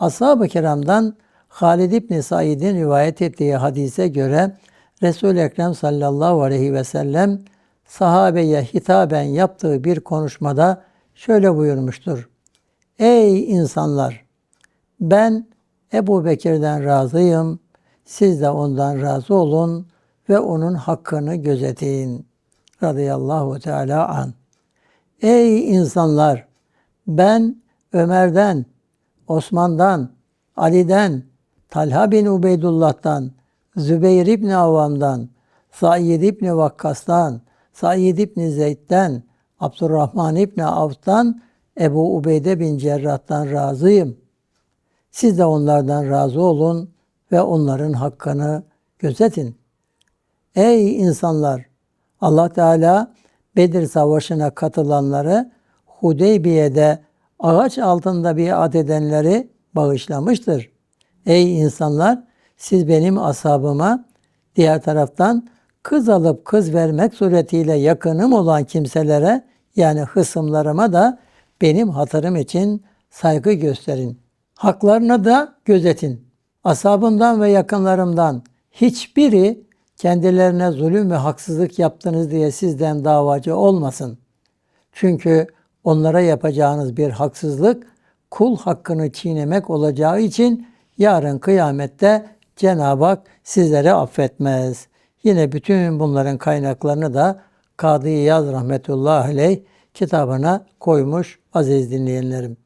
Ashab-ı kiramdan Halid İbni Said'in rivayet ettiği hadise göre Resul-i Ekrem sallallahu aleyhi ve sellem sahabeye hitaben yaptığı bir konuşmada şöyle buyurmuştur. Ey insanlar! Ben Ebu Bekir'den razıyım. Siz de ondan razı olun ve onun hakkını gözetin. Radıyallahu Teala an. Ey insanlar! Ben Ömer'den, Osman'dan, Ali'den, Talha bin Ubeydullah'tan, Zübeyir İbni Avvam'dan, Said İbni Vakkas'tan, Said İbni Zeyd'den, Abdurrahman İbni Avf'tan, Ebu Ubeyde bin Cerrah'tan razıyım. Siz de onlardan razı olun ve onların hakkını gözetin. Ey insanlar! Allah Teala Bedir Savaşı'na katılanları Hudeybiye'de ağaç altında biat edenleri bağışlamıştır. Ey insanlar! Siz benim ashabıma diğer taraftan kız alıp kız vermek suretiyle yakınım olan kimselere yani hısımlarıma da benim hatırım için saygı gösterin. Haklarını da gözetin. Asabımdan ve yakınlarımdan hiçbiri kendilerine zulüm ve haksızlık yaptınız diye sizden davacı olmasın. Çünkü onlara yapacağınız bir haksızlık kul hakkını çiğnemek olacağı için yarın kıyamette Cenab-ı Hak sizleri affetmez. Yine bütün bunların kaynaklarını da Kadı Yaz rahmetullahi aleyh kitabına koymuş aziz dinleyenlerim.